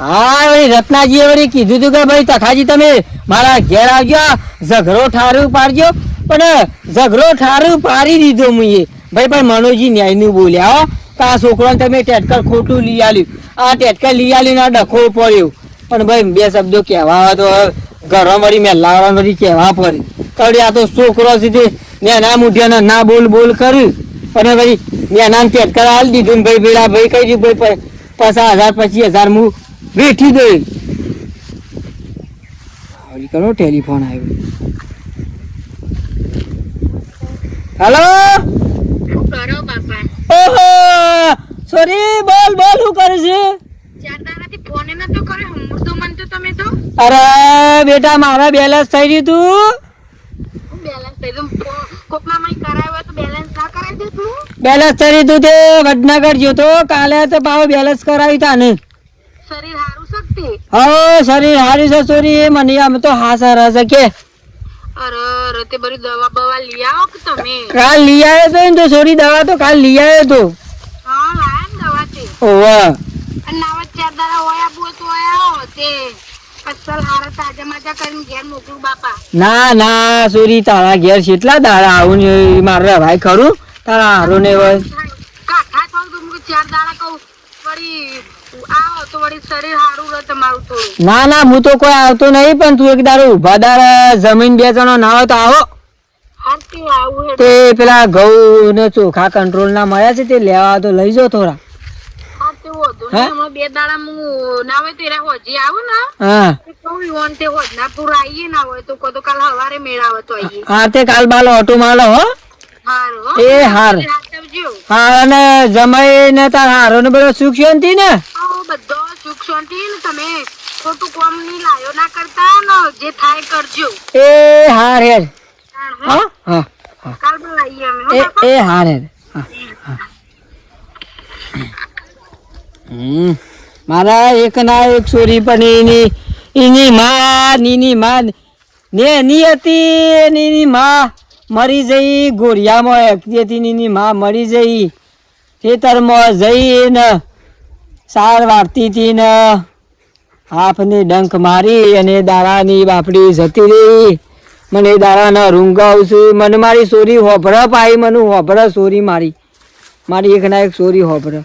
હા, વળી રત્નાજીએ વળી કીધું તું કે ભાઈ તખાજી તમે મારા ઘેર આવજો ઝઘરો ઠારું પાડજો. પણ ઝઘરો ઠારું પાડી દીધો મુએ. ભાઈ, પણ મનોજી ન્યાયનું બોલ્યા હો. કે આ છોકરાને તમે ટેટકર ખોટું લઈ આલ્યું. આ ટેટકર લઈ આલ્યું ના ડખો પડ્યો. પણ ભાઈ, બે શબ્દો કહેવા તો ઘરમાં વળી મેં લાવવા વળી કહેવા પડી. તળી આ તો છોકરો સીધે મેં ના ના બોલ બોલ કર્યું. અને ભાઈ મેં ટેટકર આલી દીધું ભાઈ પેલા ભાઈ કહી દીધું, ભાઈ, પચાસ હજાર, પચીસ હજાર હું વેઠી ગઈ હજી કરો ટેલિફોન આવ્યો. હેલો શું કરો બાપા? ઓહો! સોરી બોલ બોલ શું કરે છે? અરે બેટા મારા બેલેન્સ થઈ ગયું તું. બેલેન્સ થઈ રહ્યું તો બેલેન્સ ના કરાવી દે તું. બેલેન્સ થઈ ગયું તે વડનગર ગયો તો કાલે તો ભાવ બેલેન્સ કરાવી તા ને હવે શરીર હારી છે સોરી મને આમ તો હાસા રહે કે. અરે અરે તે બધી દવા બવા લઈ આવો કે તમે? કાલ લઈ આવ્યો તો ને તો સોરી દવા તો કાલ લઈ આવ્યો તો. હા હા દવા તે ઓવા. નાવા ચાર દાડા હોય આબુ તો હોય તે અસલ હારા તાજા માજા કરીને ઘેર મોકલું બાપા. ના ના સોરી તારા ઘેર કેટલા દાડા આવું ને મારે ભાઈ ખરું? તારા હારો ને હોય. તો ચાર દાડા કહું. વળી તો ના ના હું તો કોઈ આવતો નહીં પણ તું એક દાડો ઊભા દાર જમીન બે જણો ના હોય તો આવો. તે તે પેલા ઘઉં ને ચોખા કંટ્રોલ ના મળ્યા છે તે લેવા તો લઈ જાઓ થોડા. તે બે દાડા હું ના હોય ત્યારે હોજી આવું ને? હા. તે તે હોજ ના પૂરા આવીએ ના હોય તો તો કાલ હવારે મેળાવે તો આવીએ હા તે કાલ બાલો ઓટો માલો હો. એ હાર. હાર હા અને જમાઈ ને તાર હારો ને બધો સુખ શાંતિ ને? બધો સુખ શાંતિ ને તમે ખોટું કોમની લાયો ના કરતા ને જે થાય કરજો. એ હાર હેર. હા. હા હા કાલ બોલાવીએ અમે એ હાર હેર. હા હા. હમ. મારા એક ના એક છોરી પણ એની એની માં નીની માં ને ની હતી નીની માં. મરી જઈ ગોરિયામાં એકતીની માં મરી જઈ. ખેતરમાં જઈને સાર વાળતી હતી ને હાફની ડંખ મારી અને દાડાની બાપડી જતી રહી. મને દાડાના રૂંગાવું છું મને મારી સોરી હોભરા પાઈ, મને હોભરા સોરી મારી. મારી એક ના એક સોરી હોભરા.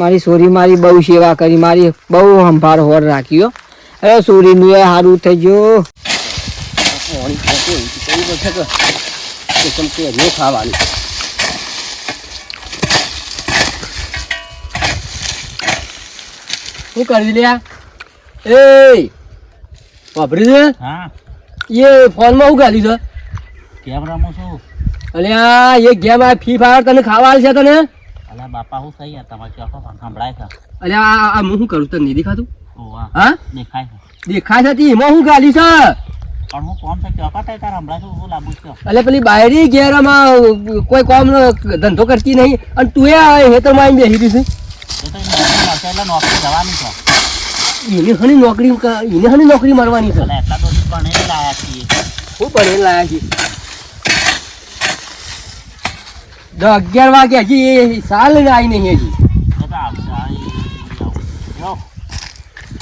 મારી સોરી મારી બહુ સેવા કરી, મારી બહુ હંભાર હોર રાખ્યો અરે સોરીનું એ સારું થઈ ગયું. ખાવાનું. શું કરી લ્યા? એ વાપરી છે હા. એ ફોનમાં શું ગાલી છે? કેમેરામાં શું? છું અલ્યા એ ગેમ આ ફ્રી ફાયર તને ખાવા છે તને? અલા બાપા હું થઈ યાર તમારે ચોખો સંભળાય છે. અલ્યા આ હું શું કરું? તને નહીં દેખાતું? હા? દેખાય છે. દેખાય છે એમાં હું ગાલી છે? પણ હું કોમ તાર લાંબુ એટલે પેલી બાયરી ઘેરમાં કોઈ કોમ ધંધો કરતી નહીં. અને તું એ હેતરમાં આવીને બેસી રહી એની નોકરી મળશે એટલે નોકરી જવાની છે. છે. એને હની નોકરી એને હની નોકરી મળવાની છે. એટલે તો પણ લાયા છીએ. હું પણ લાયા છે. દસ અગિયાર વાગે હજી સાલ આવી નહીં હજી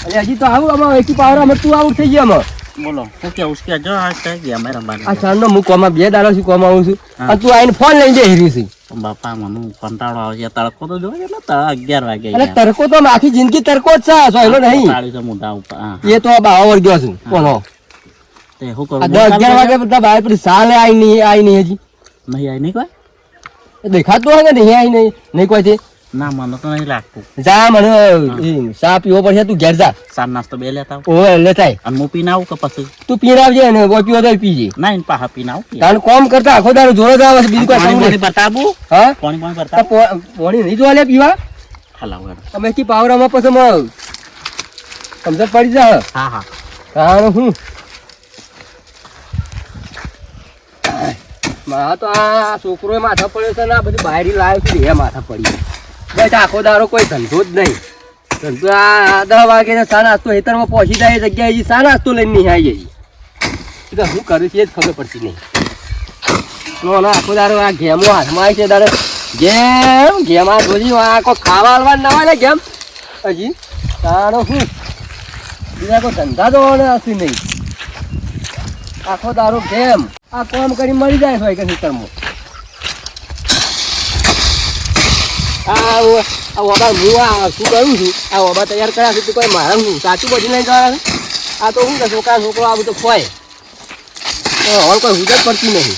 એટલે હજી તો આવું આમાં એકી પાવર આમાં તું આઉટ થઈ ગયા આમાં. બોલો હું કેવું છે? જો આ કઈ ગેમ રમવાની આ સાંજનો હું કોમાં બે દાડા સુધી કોમાં આવું છું. અને તું આવીને ફોન લઈને બેસી રહી છે. બાપા મને કંટાળો આવે તડકો તો જોવે એટલે તળ અગિયાર વાગે અને તરકો તો આખી જિંદગી તરકો જ છે સોયલો નહીં. તાળી છે ઉપર. એ તો બાવા વર્ગ્યો છું. કોનો? તે શું કરું? અગિયાર વાગે બધા ભાઈ પેલી સાલે આવી નહીં આવી નહીં હજી. નહીં આવી નહીં કોઈ? દેખાતું હોય કે નહીં નહીં નહીં કોઈ છે. ના મને તો નહીં લાગતું. જા મને ચા પીવો પડશે તું ઘેર જા. સાર નાસ્તો બે લેતા. ઓવે લેતાય અને હું પીને આવું કે પછી? તું પીરાવજે ને કોઈ પીવો તો પીજે. ના એને પાહા પીને આવું. તારું કોમ કરતા આખો દાડો જોડે જ બીજું કોઈ પાણી પાણી બતાવું? હા? પાણી પાણી બતાવું? પો- નહીં જોવા લે પીવા? હલાવ હેડો. કી પાવરામાં પછી માં સમજણ પડી જા હા હા. કારણ હું. મારા તો આ છોકરો માથા પડ્યો છે ને આ બધું બાયરી લાવ્યો છે એ માથા પડી બસ આખો દારો કોઈ ધંધો જ નહીં. ધંધો આ દસ વાગે ને સા હેતરમાં પહોંચી જાય એ જગ્યાએ હજી સા લઈને નહીં આવી જઈએ એટલે શું કરું છે એ જ ખબર પડતી નહીં. નો આખો દારો આ ગેમો હાથમાં આવી છે દાડો. ગેમ ગેમ આ જોજી, આ ખાવા આલવા ના ગેમ. હજી તારો શું? બીજા કોઈ ધંધા તો હશે નહીં. આખો દારો ગેમ. આ કોમ કરી મળી જાય હોય કે ખેતરમાં. આ ઓબા હું આ શું કરું છું? આ ઓબા તૈયાર કર્યા છે તો કોઈ મારા હું સાચું બધી લઈ જવા આ તો શું કે છોકરા છોકરો આ બધું ખોય હવે કોઈ હુજત પડતી નહીં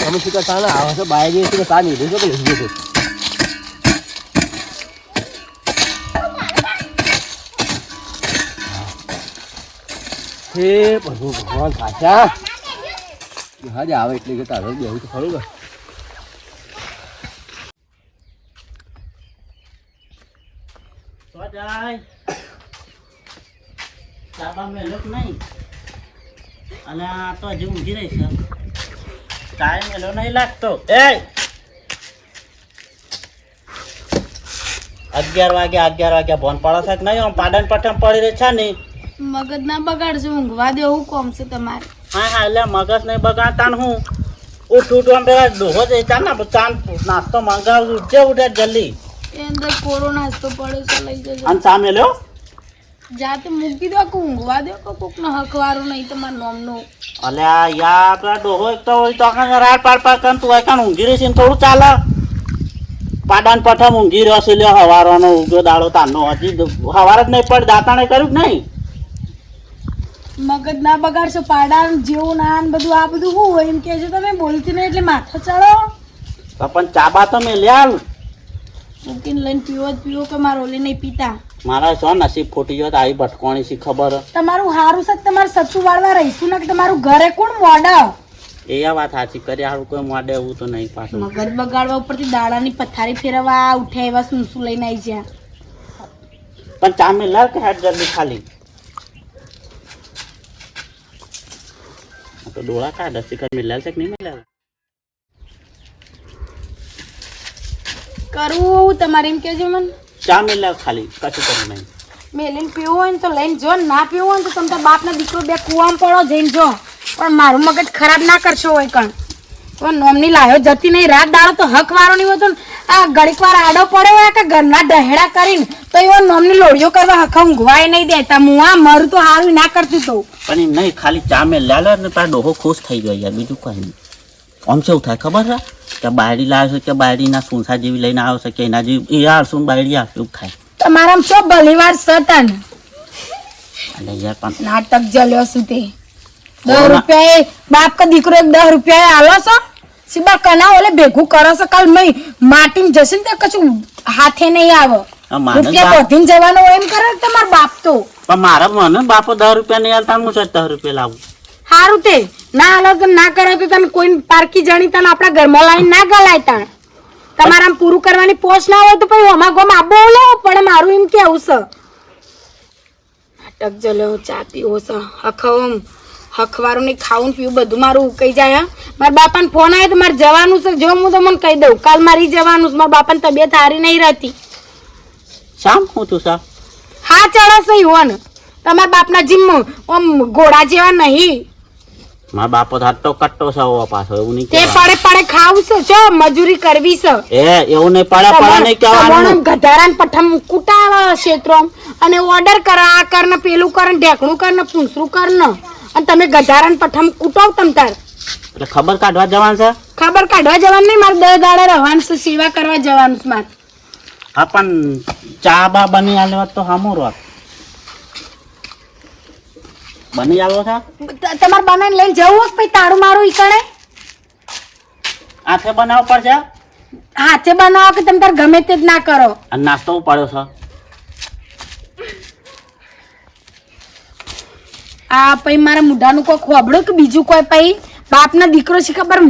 તમે શું કે સાને આવે છે બાય જઈએ શું કે સા નીધું છે કે લીધું? હે પ્રભુ ભગવાન સાચા હાજે આવે એટલે કે તારે બેવું તો ખરું ને. જાય. ચાબા મેલો જ નહીં. અને આ તો હજી ઊંઘી રહી છે. ટાઈમ એલો નહીં લાગતો. એ! અગિયાર વાગ્યા અગિયાર વાગ્યા ભોન પડે છે નહીં આમ પાડન પઠમ પડી રહી છે ને. મગજ ના બગાડજો ઊંઘવા દેવું કોમ છે તમારે. હા હા એટલે મગજ નહીં બગાડતા હું. ઉઠ ઉઠવા પેલા ડોહો છે ચાલ ને ચાંદ નાસ્તો મંગાવું ઉઠજે ઉઠે જલ્દી. અંદર કોરો નાસ્તો પડે છે લઈ જજો. અને ચા મેલ્યો જાતે મૂકી દો કે ઊંઘવા દો કે કોકનો હકવારો નહીં તમારા નોમનો. અલ્યા યાર પેલા ડોહો એક તો હોય તો કાંઈ રાડ પાડ પાડ કરે તું કાંઈ ઊંઘી રહી છે ને થોડું ચાલે. પાડાન પઠમ ઊંઘી રહ્યો છે લ્યો હવારનો ઊંઘ્યો દાડો તાનો હજી હવાર જ નહીં પડ દાતાણે કર્યું કે નહીં? મગજ ના બગાડશો પાડા જેવું ના ને બધું આ બધું શું હોય એમ છે તમે બોલતી નહીં એટલે માથા ચડો. તો પણ ચાબા તો મેં લ્યા. મૂકીને લઈને પીવો જ પીવો કે મારો ઓલી નહીં પીતા? મારા શું નસીબ ખોટી ગયો આવી ભટકોણી છે ખબર? તમારું હારું છે તમારે સચ્ચું વાળવા રહીશું ને કે તમારું ઘરે કોણ મોડા એ આ વાત સાચી કરી હારું કોઈ મોડે એવું તો નહીં પાછું. મગજ બગાડવા ઉપરથી દાડાની પથારી ફેરવા ઉઠ્યા એવા શું શું લઈને આવી જ્યાં? પણ ચા મેં લાવ કે હેડ જલ્દી ખાલી? તો ડોળા કાઢ કઈ મેં છે કે નહીં મેં કરવું તમારે એમ કેજો મને. ચા મેં લાવ ખાલી કશું કરું નહીં. મેલીને પીવું હોય ને તો લઈને જો ના પીવું હોય ને તો તમે બાપના દીકરો બે કૂવામાં પડો જઈને જો. પણ મારું મગજ ખરાબ ના કરશો હોય કણ. તો નોમની લાયો જતી નહીં રાત દાડો તો હક વાળો નહીં હોતો ને આ ઘડીક વાર આડો પડે હોય કે ઘરના દહેડા કરીને તો એવો નોમની લોડીઓ કરવા હક ઊંઘવાય નહીં દેતા હું આ મારું તો હારું ના કરતી તો. પણ એમ નહીં ખાલી ચા મેં લાલ ને તાર ડોહો ખુશ થઈ ગયો યાર બીજું કઈ નહીં. આમ શું થાય ખબર છે કે બાયડી લાવે છે કે બાયડીના સુંસા જેવી લઈને આવે છે કે એના જેવી એ શું બાયડી આવે એવું થાય. તમારા શું ભલીવાર સતન અને યાર પણ નાટક જલ્યો સુધી. દસ રૂપિયા બાપ કે દીકરો એક દસ રૂપિયા આલો છો? સીબા કના ઓલે ભેગું કરો છો? કાલ મય માટી જશે ને કશું હાથે નહીં આવે. આ રૂપિયા વધીને જવાનો એમ કરે તમાર બાપ તો. પણ મારા મને બાપો દસ રૂપિયા નહીં આવતા હું દસ રૂપિયા લાવું. સારું તે. ના હાલો તો ના કરે તો તમે કોઈ પારકી જાણી તને આપણા ઘરમાં લાઈન ના ગલાય તાણ. તમારે પૂરું કરવાની પોસ્ટ ના હોય તો પછી અમા ગોમ આબો લો પણ મારું એમ કેવું છે? નાટક જલ્યો ચા પીવો છે. હખમ હખવારું નહીં ખાવું પીવું બધું મારું ઉકાઈ જાય મારા બાપાને ફોન આવ્યો તો મારે જવાનું છે. જો હું તો મને કહી દઉં કાલ મારી જવાનું છે. મારા બાપાની તબિયત સારી નહીં રહેતી. શામ હું તું સા હા ચડશે હોન. તમારા બાપના જીમ ઓમ ઘોડા જેવા નહીં. મારા બાપો હટ્ટો કટ્ટો છે હવે પાછો એવું નહીં તે પડે પડે ખાવું છે જો મજૂરી કરવી છે. એ એવું નહીં પડે પડે નહીં કહેવાનું. ગધારાન પઠમ કુટાળ ક્ષેત્રો અને ઓર્ડર કર આ કર ને પેલું કર ને ઢેકણું કર ને પૂંસરું કર ને. અને તમે ગધારાન પઠમ કુટાવ તમ તાર. એટલે ખબર કાઢવા જવાનું છે? ખબર કાઢવા જવાનું નહીં મારે દર દાડે રહેવાનું છે સેવા કરવા જવાનું છે મારે. હા પણ ચા બા બની આલે તો હામું રોત. બની આવો છો તમાર બનાવીને લઈને જવું હોય પછી તાળું મારું ઈકણે? હાથે બનાવવો પડશે? હાથે બનાવો કે તમે તાર ગમે તે જ ના કરો? અને નાસ્તો ઉપાડ્યો છો. આ પછી મારા મુઢાનું કોઈ ખોબડું કે બીજું કોઈ પછી? બાપના દીકરો છે ખબર?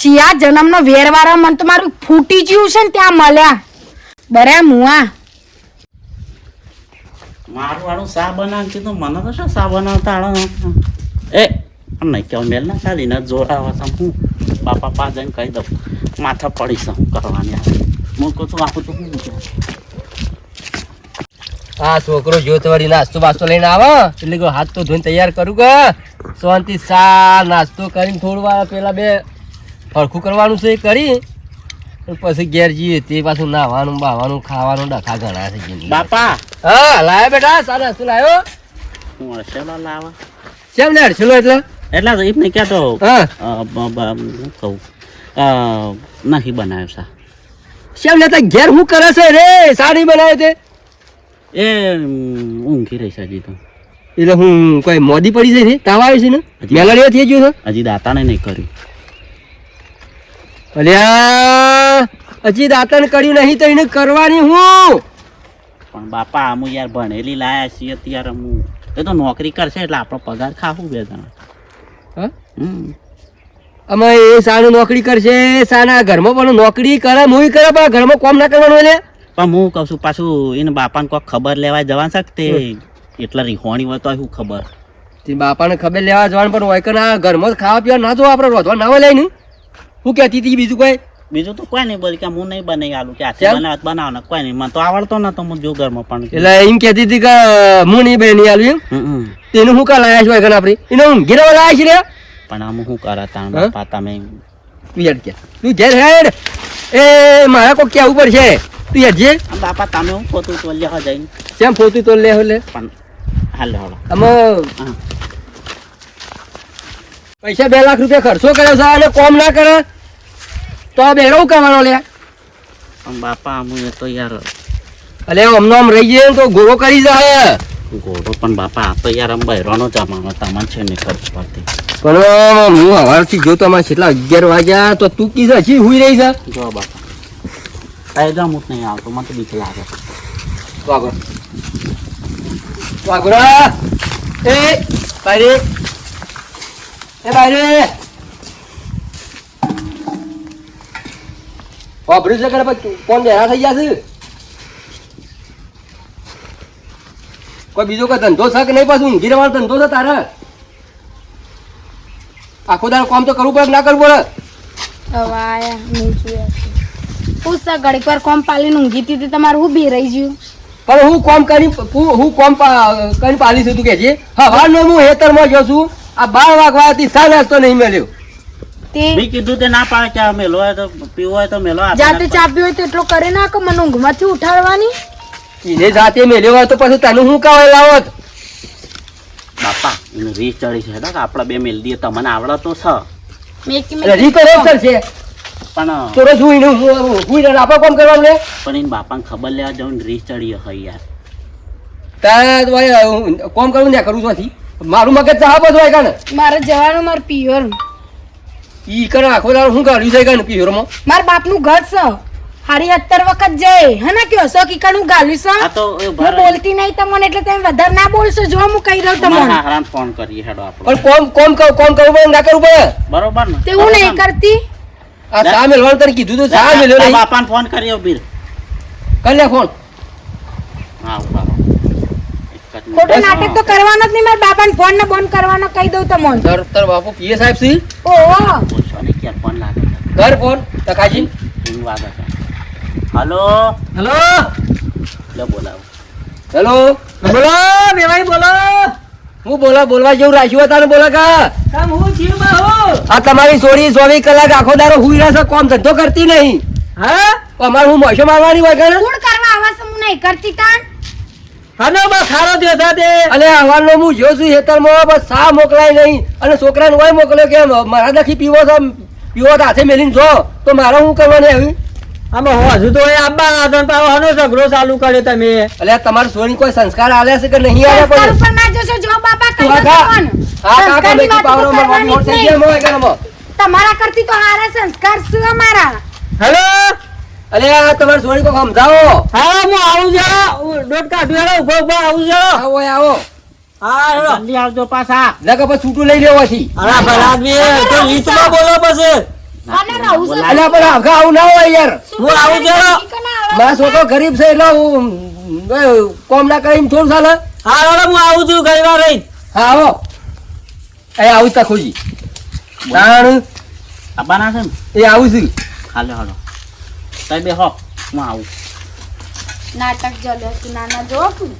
જીયા જન્મનો વેરવાળા મન તો મારું ફૂટી ગયું છે ને ત્યાં મળ્યા. બરા મુઆ. મારું વાળું સા બનાવ કીધું, મને તો શા બનાવતા આળો એ નહીં કેવું મેલ ના ચાલીને જોડાવા છે હું બાપા પા કહી દઉં. માથા પડીશ હું કરવાની હું કહું છું આખું તો હું છોકરો જોતવાડી નાસ્તો બાસ્તો લઈને આવે. એટલે કે હાથ તો ધોઈને તૈયાર કરું કે? શાંતિ સા નાસ્તો કરીને થોડું પેલા બે ફરખું કરવાનું છે એ કરી. પછી ઘેર જઈએ તે પાછું નાવાનું બાવાનું ખાવાનું ડખા ઘણા છે જિંદગી બાપા! હા લાયો બેટા સારા શું લાયો? હું હર્ષેલો લાવા? કેમ ને અડસેલો એટલે? એટલા તો એમને કહેતો હા. કહું નહીં બનાવ્યો સા. કેમ ને તાર ઘેર હું કરે છે રે? સાડી બનાવે તે એ ઊંઘી રહી છે હજી તો. એટલે હું કોઈ મોદી પડી છે તાવ આવી છે ને? મેલડીઓ થઈ ગયું છે? હજી દાતાને નહીં કર્યું. અલ્યા હજી દાંતન કર્યું નહીં તો એને કરવાની હું? પણ બાપા આમ યાર ભણેલી લાયા છીએ અત્યારે હું. એ તો નોકરી કરશે એટલે આપણો પગાર ખાવું બે જણા. અમે એ સાનું નોકરી કરશે સાના ઘરમાં પણ નોકરી કરે હું કરે પણ ઘરમાં કોમ ના કરવાનું એટલે પણ હું કહું છું પાછું એને બાપાને કોઈ ખબર લેવા જવા શકતે એટલા રીહોણી હોય તો શું ખબર. તે બાપાને ખબર લેવા જવાનું પણ હોય કે ના ઘરમાં ખાવા પીવા ના જો આપણે રોધવા ના હોય લઈને. હું કહેતી હતી બીજું કોઈ? બીજું તો કોઈ નહીં બોલ કે હું નહીં બનાવી આલું કે હાથે? બનાવ બનાવ ને કોઈ નહીં. મને તો આવડતો નતો હું જોગર ઘરમાં પણ. એટલે એમ કહેતી હતી કે હું નહીં બની આલું એમ. તેનું હું કા લાયા છે ઘણા આપણે. એને હું ઘેરવા લાયા છે રે પણ આમ શું કરા તાણ હા? બાપા તમે તું કે તું ઘેર હેડ. એ મારા કોઈ કેવું પડશે. તું યાર જે બાપા તમે હું પોતું તો લેવા જઈને. કેમ પોતું તો લે લે. પણ હાલ હાલો. હા. પૈસા બે લાખ રૂપિયા ખર્ચો કર્યો છે અને કોમ ના કરે. તો આ બેરો કરવાનો લે? પણ બાપા આમ એ તો યાર અલે અમનો આમ રહી જાય તો ગોળો કરી જાય ગોળો પણ બાપા આ તો યાર આમ બહેરાનો જમાનો તમાર છે ને ખર્ચ પડતી પણ હું હવારથી જો તમારે કેટલા અગિયાર વાગ્યા તો તું કીધા હજી હુઈ રહી છે. જો બાપા. કાયદા મૂત નહીં આવતો મને તો બીક લાગે. વાગો વાગોરા એ બાયરે એ બાયરે વાપર્યું છે કે પછી કોણ બેરા થઈ ગયા છે. કોઈ બીજો કોઈ ધંધો છે કે નહીં પાછું? ઊંઘી રહેવાનો ધંધો છે તારે? આખો દાડો કામ તો કરવું પડે ના કરવું પડે. પૂછતા ઘડીક વાર કોમ પાલીને ઊંઘી હતી તમારું હું બી રહી ગયું? પણ હું કોમ કરી હું હું કોમ કરી પાલી છું તું કે છે હવારનો હું હેતરમાં જો છું. આ બાર વાગવાથી સા નાસ્તો નહીં મળ્યો. તે મેં કીધું તે ના પાડે કે મેલો હોય તો પીવો હોય તો મેલો જાતે ચા પીવી હોય તો એટલો કરે ના કે મને ઊંઘમાંથી ઉઠાડવાની. એને જાતે મેલ્યો હોય તો પછી તને હું કાવા લાવત? બાપા એને રીસ ચડી છે આપડા બે મેલ દઈએ તમને આવડતો છે. મેં કે એટલે રી કરો છે. પણ તો હું એને હું આપણે કોમ કરવાનું લે પણ એને બાપાને ખબર લેવા જવું રીસ ચડી હોય યાર. તારે કોમ કરવું ને કરું નથી મારું મગજ તો હા બધું હોય કાને. મારે જવાનું મારું પિયર. ઈ કરે આખો દાડો શું કાઢ્યું છે કાને પિયરમાં? મારા બાપનું ઘર છે. હારી અત્તર વખત જાય હે ને કયો સો કીકણ હું ગાલું આ છું તો હું બોલતી નહીં તમને એટલે તમે વધારે ના બોલશો. જો હું કહી દઉં તમારા તમને હરામ ફોન કરી હેડો આપણે. પણ કોમ કોમ કર- કોમ કરવું પડે ના કરવું પડે? બરોબર ને? તે હું નહીં કરતી. આ સા મેલવાનું તને કીધું તો સા મેલ્યો નહીં બાપાને ફોન કર્યો બીર કલે ફોન. હા ઊભા રહો. એક જ મિનિટ. ખોટું નાટક તો કરવાનો જ નહીં મારા બાપાને ફોન ને બોન કરવાનો કહી દઉં તમને સર તાર બાપુ પીએ સાહેબ સી? ઓહો. પૂછો ક્યાં ફોન લાગે છે? ઘર ફોન તકાજી રિંગ વાગે છે? હલો? હેલો? લે બોલાવો. હેલો? બોલો મેવાઈ બોલો. હું બોલા બોલવા જેવું રાખ્યું તારે બોલા કા? આ તમારી સોળી સોળી કલાક આખો દારો હુઈ રહેશે કોમ ધંધો કરતી નહીં. હા? અમારે હું મોશો મારવાની હોય કરે કુણ કરવા આવા છે હું નહીં કરતી તાણ? અને બસ ખારો દેતા તે અને હવાનો હું જો છું હેતરમાં બસ સા મોકલાય નહીં? અને છોકરાને હોય મોકલ્યો કે મારા દખી પીવો છો પીવો તો હાથે મેલીને જો. તો મારે શું કરવાની આવી આમાં હજુ તો એ આબા આદન પાવ હનો ઝઘડો ચાલુ કર્યો તમે. એટલે તમારે સોની કોઈ સંસ્કાર આલે છે કે નહીં આલ્યા પણ ઉપર જોશો જો બાપા. હા કાકા મોટ થઈ ગયા તમારા કરતી તો હારા સંસ્કાર છે અમારા? હેલો અલે આ તમાર સોરી કોક સમજાવો. હા હું આવું છું. ડોટકા હેલો ઊભો ઊભો આવું છું. આવો આવો. હા જલ્દી આવજો પાછા. નકર પછી છૂટું લઈ લેવાથી અરે ભલા તો બોલો પછી. અને રહું છું. અલ્યા પણ આખા આવું ના હોય યાર. હું આવું છું. મારા છોકરો ગરીબ છે એટલે હું કોમ ના કરીને થોડું ચાલે. હા હેલો હું આવું છું ગઈ વાર રહી હા આવો. એ આવું જ તખુજી તાણ. છે એ આવું છું હાલે હાલો. તમે બે હો હું આવું. નાટક જલ્યો નાના જો તું.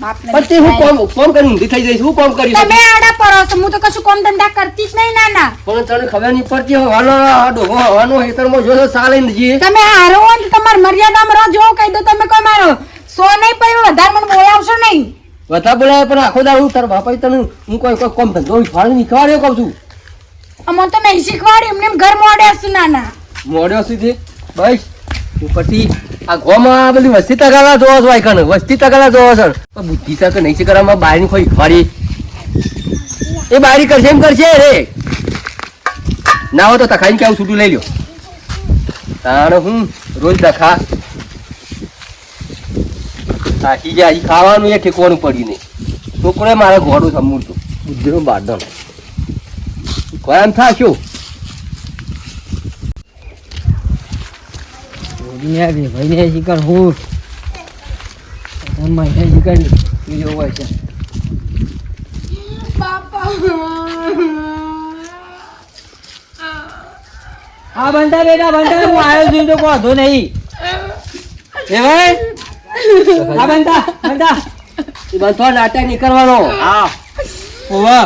બાપને પણ હું કોમ કોમ કરી ઊંધી થઈ જઈશ હું કોમ કરી તમે આડા પરો છો હું તો કશું કોમ ધંધા કરતી જ નહીં નાના. પણ તને ખબર નહીં પડતી હવાનો આડો હવાનો હેતરમાં જોશો સાલે ને જઈએ. તમે હારો ને તો મર્યાદામાં રહો જો કહી દો તમે કોઈ મારો. સો નહીં પડ્યો વધારે મને બોલાવશો નહીં. વધારે બોલાવે પણ આખો દાડો હું તારા બાપા તને હું કોઈ કોઈ કોમ ધંધો ફાળી નીકળ્યો કહું છું. અમને તો નહીં શીખવાડ્યું એમને ઘર મોડે હશું નાના. મોડ્યો સુધી બસ. ઉપરથી આ ગોમાં બધી વસ્તી તગાલા જોવો છો આઈકન વસ્તી તગાલા જોવો છો. પણ બુદ્ધિ તક નહીં છે કરવામાં બારી કોઈ ખવાડી. એ બારી કરશે એમ કરશે રે. ના હોય તો તખાઈને કેવું છૂટું લઈ લ્યો. તાણ હું રોજ દખા. થાકી જાય હજી ખાવાનું એ ઠેકવાનું પડ્યું નહીં. છોકરો મારે ઘોડું સમૂળતું બુદ્ધિનું કોઈ એમ થાક્યો? દુનિયા બે ભાઈને શિકાર હું. મહિને શિકાર બીજો હોય છે. હા બંધા બેટા બંધા હું આવ્યો છું તો વાંધો નહીં. એ ભાઈ હા બંધા બંધા એ બંધો નાટક નીકળવાનો. હા. ઓવા.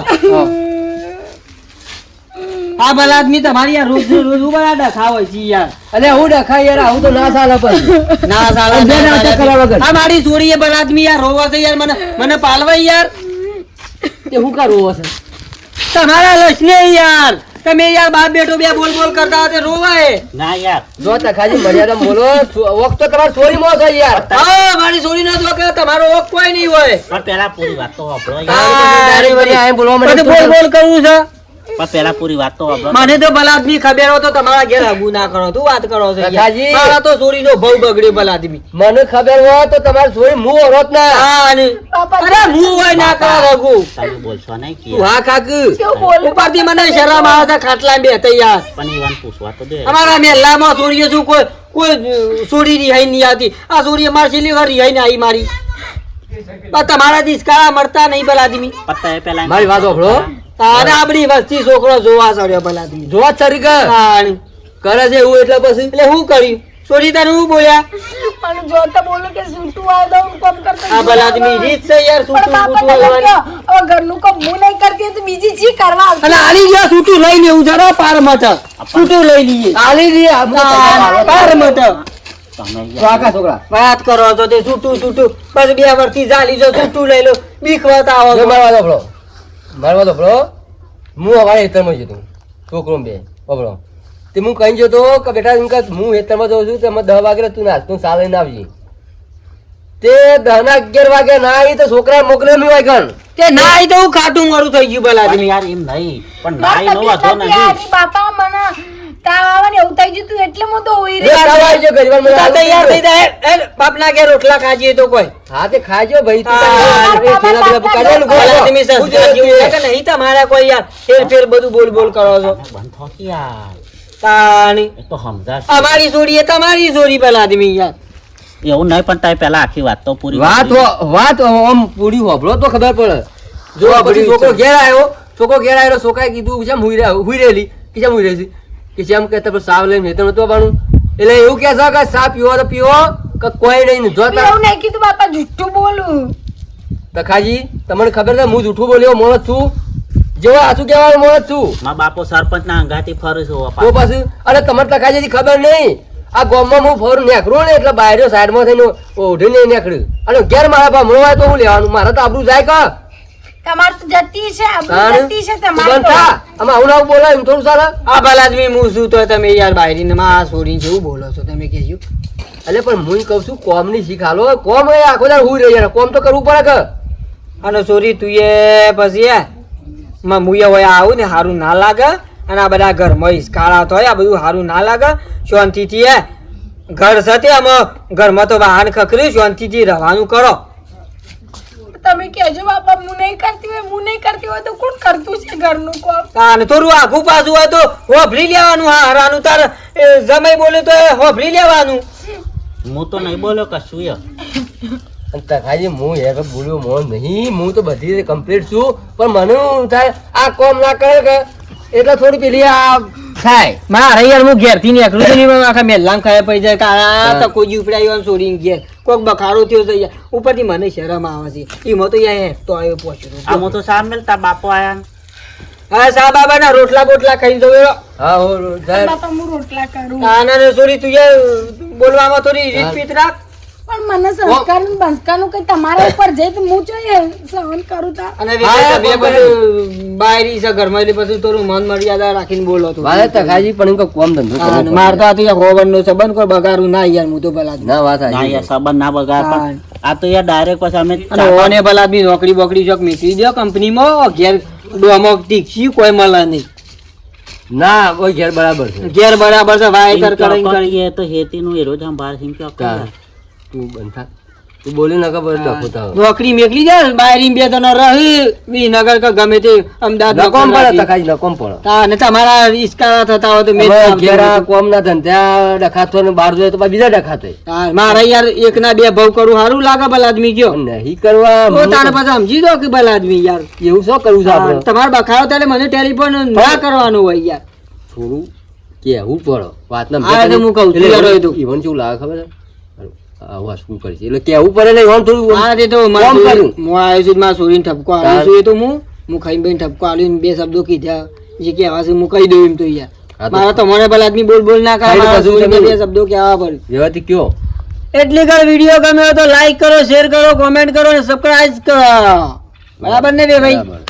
આ ભલા આદમી તમારી યાર રોજ રોજ ઊભા ડખા હોય છે યાર. અલે હું ડખા યાર હું તો ના સાલા પછી. ના સાલા બે નાટક કરવા વગર. આ મારી ચોરી એ ભલા આદમી યાર રોવા છે યાર મને મને પાલવાય યાર. તે હું કા રોવા છે? તમારા લક્ષને યાર. તમે યાર બાપ બેટો બે બોલ બોલ કરતા હતા તે રોવાય. ના યાર. જો તખાજી મર્યાદા બોલો વખત તો તમારે સોરી માં છે યાર. હા મારી છોરી ના જો કે તમારો ઓક કોઈ નહીં હોય. પણ પેલા પૂરી વાત તો આપણો યાર. બોલવા બોલ બોલ કરવું છે. પણ પેલા પૂરી વાત તો મને તો ભલા આદમી ખબર હોય તો તમારા ઘેર હગુ ના કરો તું વાત કરો છો. કાકાજી. મારા તો છોરીનો ભવ બગડ્યો ભલા આદમી મને ખબર હોય તો તમારે સોરી મુ ઓરત ના. અને અરે મુ હોય ના કરો હગું તમે બોલશો નહીં કે. હા કાકુ. ઉપરથી મને શરમ આવે છે ખાટલા બે તૈયાર. પણ ઈવાન પૂછવા તો દે. અમારા મહેલામાં સૂર્ય શું કોઈ કોઈ સોડી રિહાઈ નહીં આવતી. આ સૂર્ય માર છેલ્લી વાર રિહાઈ ને આવી મારી. પણ તમારા કા મળતા નહીં ભલા આદમી પત્તા એ પેલા મારી વાત સાંભળો. તારે આપડી વસ્તી છોકરો જોવા ચડ્યો પેલા જોવા ચડી ગયો? કરે છે એવું એટલે પછી? એટલે હું કર્યું? છોડી તને હું બોલ્યા? જો જોતા બોલો કે સૂટું આ દઉં કોમ કરતો આ ભલા આદમી રીત છે યાર પણ સૂટું બાપા બૂટું તમે લેવાની. કહો, હવે ઘરનું કામ હું નહીં કરતી તો બીજી જી કરવા આવતી. અને આલી ગયા સૂટું લઈ લેવું જરા પાર મત સૂટું લઈ લઈએ. આલી દી પાર મત તો છોકરા. વાત કરો છો તે સૂટું સૂટું. બસ બે વર્ષથી ચાલી જો સૂટું લઈ લો. બીક આવો. જો છો. મારવા દોબળો મારવા હું અમારે હેતરમાં જતો છોકરો બે? બબળો તે હું કહી જતો કે બેટા એમ કે હું હેતરમાં જઉં છું તેમાં દસ વાગે તું નાસ્તો સાલે ના આવજે. તે દહ ના અગિયાર વાગે ના આવી તો છોકરા મોકલે નું આગળ કણ તે ના આવી તો હું ખાટું મારું થઈ ગયું ભલા. યાર એમ નહીં. પણ ના આવી નો વાંધો નહીં બાપા મને તાવ આવે એવું થઈ ગયું એટલે હું તો ઉઈ બે રહી. ખાવા આવજો ગરીબાને મને તૈયાર થઈ જાય એ બાપના ઘેર રોટલા ખાજીએ તો કોઈ. હા તે ખાજો ભાઈ તું હા, તારી એ થેલા પેલા કાઢેલું ભલા ગોળો. આદમી હું સંસ્કાર જોયું જેવું છે છે. કે નહીં તમારા કોઈ યાર ફેર ફેર બધું બોલ બોલ કરો છો. બંધ થો યાર. તાણી. તો સમજાશે. અમારી જોડી તમારી જોડી પેલા આદમી યાર. એવું નહીં પણ તારે પેલા આખી વાત તો પૂરી વાત વાત આમ પૂરી હોભળો તો ખબર પડે. જો પછી છોકરો ઘેર આવ્યો છોકરો ઘેર આવ્યો છોકરાએ કીધું કેમ હુઈ રહેલી. કે જેમ હુઈ રહેલી. કે જેમ કે તમે સાવ લઈને વેતન નતું આવવાનું. એટલે એવું કે છે કે સા પીવો તો પીવો કે કોઈ નહીં જોતા એવું નહીં કીધું બાપા જુઠ્ઠું બોલું. તખાજી તમને ખબર છે હું જૂઠું બોલ્યો મોણસ છું. જેવો આસુ કહેવાનો મોણસ છું? મા બાપો સરપંચ ના અંગાથી ફરું છું તો પાછું અરે તમને તખાજી ખબર નહીં. આ ગામમાં હું ફોર નેકરું ને એટલે બહાર સાઈડમાં થઈને ઓઢી નહીં નેકળ્યું. અને ઘેર મારા પા મળવાય તો હું લેવાનું મારે તો આબરું જાય કા? તમારે તો જતી છે આબરૂ જતી છે તું તો. આમાં આવું આવું બોલાય એમ થોડું સારા. આ ભલા આદમી હું શું તો તમે યાર બાયરીને માં આ ચોરી જેવું બોલો છો તમે કહેજો. એટલે પણ હું કહું છું કોમની શીખાલો કોમ એ આખો દાડો હુઈ રહ્યો યાર કોમ તો કરવું પડે કે? અને ચોરી તું એ પછી એ માં મુયા હોય આવું ને સારું ના લાગે. અને આ બધા ઘર મહીશ કાળા થાય આ બધું સારું ના લાગે. શાંતિથી એ ઘર સાથે આમાં. ઘરમાં તો વાહન ખખરી શાંતિથી રહેવાનું કરો. તમે કહેજો બાપા હું નહીં કરતી હોય હું નહીં કરતી હોય તો કોણ કરતું છે ઘરનું કામ અને થોડું આખું પાછું હોય તો હોભળી લેવાનું હા હરાનું. તાર જમાઈ બોલે તો હોભળી લેવાનું. હું તો નહીં બોલ્યો કશું યાર તખાજી હું યાર બોલ્યો મો નહીં હું તો બધી રીતે કમ્પ્લીટ છું પણ મને થાય આ કોમ ના કરે કે એટલે થોડી પેલી આ થાય. મારે યાર હું ઘેરથી નીકળું છું આખા મેલ્લામ ખાયા પડી જાય કે તો કોઈ ઉપડાયું આમ ચોરીને ઘેર. કોક બખારો થયો છે યાર ઉપરથી મને શરમ આવે છે. એમાં તો અહીંયા હેઠતો આવ્યો પહોંચ્યો આ હું તો સા મેલતા બાપો આયા ને. હા સા બાબા ના રોટલા બોટલા ખાઈ જવો હા હો તો હું રોટલા કરું? આના સોરી તું બોલવામાં થોડી રીત પીત રાખ. પણ મને સંસ્કાર બંસ્કારનું કઈ તમારા ઉપર જઈ તો હું જોઈએ સહન કરું તા. અને બાયરી છે ઘરમાં એટલે પછી થોડું મન મર્યાદા રાખીને બોલો તો. મારે તકાજી પણ કે કોમ ધંધો કરવો તો આ તો યાર હોવનનો સંબંધ કોઈ બગાડું ના યાર હું તો ભલા ના વાત ના યાર સંબંધ ના બગાડ પણ આ તો યાર ડાયરેક્ટ પછી અમે અને ઓને ભલા બી નોકરી બોકરી જોક મીસી દો કંપનીમાં ઘેર ડોમો ટીક્ષી કોઈ મળે નહીં. ના કોઈ ઘેર બરાબર છે. ઘેર બરાબર છે વાયતર કરીને કરીએ તો હેતી નું બહાર થઈને ક્યાં કરે? તા. બંધ તું બોલી નાખે બસ ડખો થાવ. નોકરી મેકલી જાય બાયરી બે તો રહી વિનગર કે ગમે તે અમદાવાદ નકોમ નોકરી પડે. તકાજી નકોમ પડે તા ને તમારા ઈસકારા થતા હોય તો મે ઘેર. કોમ ના ધંધા ડખાતો ને બહાર જોઈએ તો બીજા ડખાતો મારા યાર એક ના બે ભાવ કરું સારું લાગે ભલા આદમી ગયો નહીં કરવા તો તારે પછી સમજી દો કે ભલા આદમી યાર એવું શું કરવું છે આપણે તમારે બખાડો ત્યારે મને ટેલિફોન ના કરવાનું હોય યાર થોડું કેવું પડે વાત ના હું કહું છું. ઈવન શું લાગે ખબર છે આવું હસવું પડશે એટલે કેવું પડે ને ઈવન થોડું હા તે તો કોમ મારે હું આવ્યો છું મારા ઠપકો આવ્યો છું એ તો હું. હું ખાઈને બેન ઠપકો આલીને બે શબ્દો કીધા. જે કેવા હું કહી દઉં એમ તો યાર. મારા તો મને ભલા આદમી બોલ બોલ ના કરે બે શબ્દો કહેવા પડે. કયો? એટલે કર વીડિયો ગમ્યો તો લાઈક કરો શેર કરો કોમેન્ટ કરો અને સબસ્ક્રાઇબ કરો. બરાબર ને બે ભાઈ?